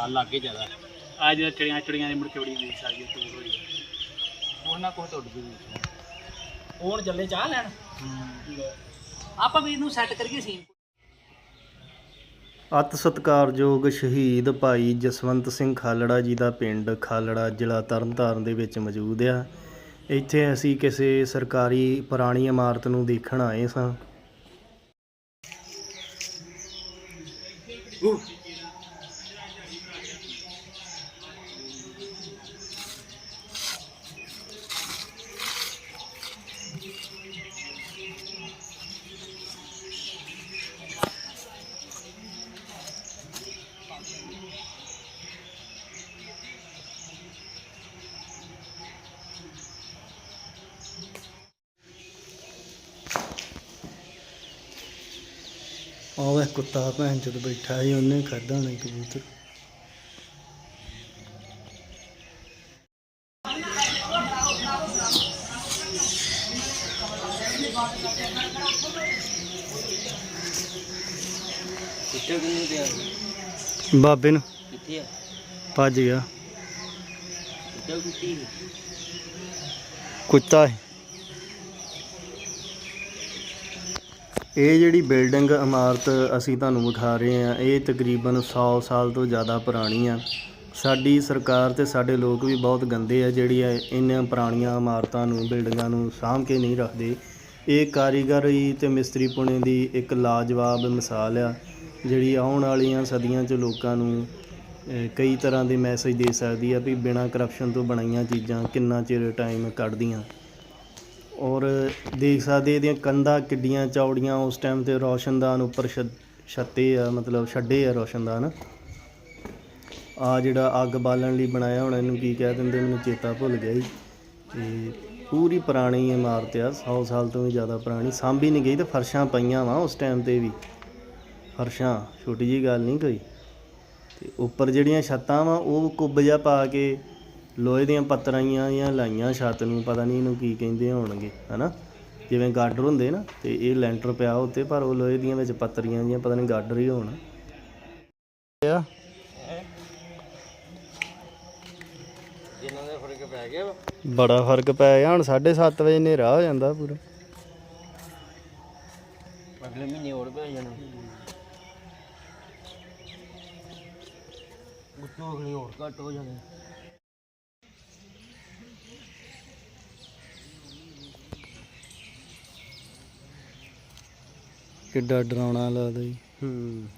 ਸਾਲ ਲੱਗ ਗਏ ਜ਼ਿਆਦਾ। ਆ ਜਿਹੜਾ ਚੜੀਆਂ ਚੜੀਆਂ ਦੀ ਮੁੜ ਕੇ ਬੜੀ ਵੇਸ ਆ ਗਈ। ਟੂਰ ਹੋਈ ਉਹਨਾਂ ਕੋਲ ਟੁੱਟ ਗਈ ਹੁਣ ਚੱਲੇ ਚਾਹ ਲੈਣ? ਆਪਾਂ ਵੀ ਇਹਨੂੰ ਸੈੱਟ ਕਰੀਏ ਸੀਨ ਅਤ ਸਤਿਕਾਰਯੋਗ ਸ਼ਹੀਦ ਭਾਈ ਜਸਵੰਤ ਸਿੰਘ ਖਾਲੜਾ ਜੀ ਦਾ ਪਿੰਡ ਖਾਲੜਾ ਜ਼ਿਲ੍ਹਾ ਤਰਨਤਾਰਨ ਦੇ ਵਿੱਚ ਮੌਜੂਦ ਆ। ਇੱਥੇ ਅਸੀਂ ਕਿਸੇ ਸਰਕਾਰੀ ਪੁਰਾਣੀ ਇਮਾਰਤ ਨੂੰ ਦੇਖਣ ਆਏ ਸਾਂ। ਉਹ ਵੇ ਕੁੱਤਾ ਭੈਣ ਚੋਦ ਬੈਠਾ ਸੀ ਉਹਨੇ ਖਾਦਾ ਹੋਣਾ ਕਬੂਤਰ। ਕਿੱਥੇ ਕਿੰਨੇ ਤੇ ਬਾਬੇ ਨੂੰ। ਕਿੱਥੇ ਆ? ਭੱਜ ਗਿਆ। ਕਿੱਥੇ ਕੁੱਤੀ? ਕੁੱਤਾ ਹੈ ਇਹ ਜਿਹੜੀ ਬਿਲਡਿੰਗ ਇਮਾਰਤ ਅਸੀਂ ਤੁਹਾਨੂੰ ਵਿਖਾ ਰਹੇ ਹਾਂ, ਇਹ ਤਕਰੀਬਨ 100 ਸਾਲ ਤੋਂ ਜ਼ਿਆਦਾ ਪੁਰਾਣੀ ਆ। ਸਾਡੀ ਸਰਕਾਰ ਤੇ ਸਾਡੇ ਲੋਕ ਵੀ ਬਹੁਤ ਗੰਦੇ ਆ ਜਿਹੜੀ ਇਹ ਇਹਨਾਂ ਪੁਰਾਣੀਆਂ ਇਮਾਰਤਾਂ ਨੂੰ, ਬਿਲਡਿੰਗਾਂ ਨੂੰ ਸਾਂਭ ਕੇ ਨਹੀਂ ਰੱਖਦੇ। ਇਹ ਕਾਰੀਗਰੀ ਤੇ ਮਿਸਤਰੀ ਪੁਣੇ ਦੀ ਇੱਕ ਲਾਜਵਾਬ ਮਿਸਾਲ ਆ, ਜਿਹੜੀ ਆਉਣ ਵਾਲੀਆਂ ਸਦੀਆਂ 'ਚ ਲੋਕਾਂ ਨੂੰ ਕਈ ਤਰ੍ਹਾਂ ਦੇ ਮੈਸੇਜ ਦੇ ਸਕਦੀ ਆ ਵੀ ਬਿਨਾਂ ਕਰਪਸ਼ਨ ਤੋਂ ਬਣਾਈਆਂ ਚੀਜ਼ਾਂ ਕਿੰਨਾ ਚਿਰ ਟਾਈਮ ਕੱਢਦੀਆਂ। ਔਰ ਦੇਖ ਸਕਦੇ ਇਹਦੀਆਂ ਕੰਧਾਂ ਕਿੱਡੀਆਂ ਚੌੜੀਆਂ, ਉਸ ਟਾਈਮ ਤੇ ਰੋਸ਼ਨਦਾਨ ਉੱਪਰ ਛ- ਛੱਤੇ ਆ, ਮਤਲਬ ਛੱਡੇ ਆ ਰੋਸ਼ਨਦਾਨ। ਆ ਜਿਹੜਾ ਅੱਗ ਬਾਲਣ ਲਈ ਬਣਾਇਆ ਹੁਣ, ਇਹਨੂੰ ਕੀ ਕਹਿ ਦਿੰਦੇ, ਮੈਨੂੰ ਚੇਤਾ ਭੁੱਲ ਗਿਆ ਜੀ। ਤੇ ਪੂਰੀ ਪੁਰਾਣੀ ਇਮਾਰਤ ਆ 100 ਸਾਲ ਤੋਂ ਵੀ ਜ਼ਿਆਦਾ ਪੁਰਾਣੀ। ਸਾਂਭੀ ਨਹੀਂ ਗਈ ਤੇ ਫਰਸ਼ਾਂ ਪਈਆਂ ਵਾ ਉਸ ਟਾਈਮ ਤੇ ਵੀ। ਫਰਸ਼ਾਂ, ਛੋਟੀ ਜੀ ਗੱਲ ਨਹੀਂ ਕੋਈ। ਤੇ ਉੱਪਰ ਜਿਹੜੀਆਂ ਛੱਤਾਂ ਵਾ, ਉਹ ਕੁੱਬ ਜਿਹਾ ਪਾ ਕੇ ਲੋਹੇ ਦੀਆਂ ਪੱਤਰਾਈਆਂ ਜਾਂ ਲਾਈਆਂ ਛੱਤ ਨੂੰ ਪਤਾ ਨਹੀਂ ਇਹਨੂੰ ਕੀ ਕਹਿੰਦੇ ਹੋਣਗੇ ਹਨਾ? ਜਿਵੇਂ ਗਾਡਰ ਹੁੰਦੇ ਨਾ ਤੇ ਇਹ ਲੈਂਟਰ ਪਿਆ ਉੱਤੇ ਪਰ ਉਹ ਲੋਹੇ ਦੀਆਂ ਵਿੱਚ ਪੱਤਰੀਆਂ ਜੀਆਂ ਪਤਾ ਨਹੀਂ ਗਾਡਰ ਹੀ ਹੋਣ। ਆ। ਜਿੰਨਾਂ ਦੇ ਫ਼ਰਕ ਪੈ ਗਿਆ ਵਾ? ਬੜਾ ਫ਼ਰਕ ਪੈ ਗਿਆ ਹੁਣ 7:30 ਵਜੇ ਹਨੇਰਾ ਹੋ ਜਾਂਦਾ ਪੂਰਾ। ਅਗਲੇ ਮਹੀਨੇ ਹੋਰ ਪੈ ਜਾਣਾ। ਉੱਤੋਂ ਅਗਲੇ ਹੋਰ ਘੱਟ ਹੋ ਜਾਣੇ। ਕਿੱਡਾ ਡਰਾਉਣਾ ਲੱਗਦਾ ਜੀ। ਹੂੰ।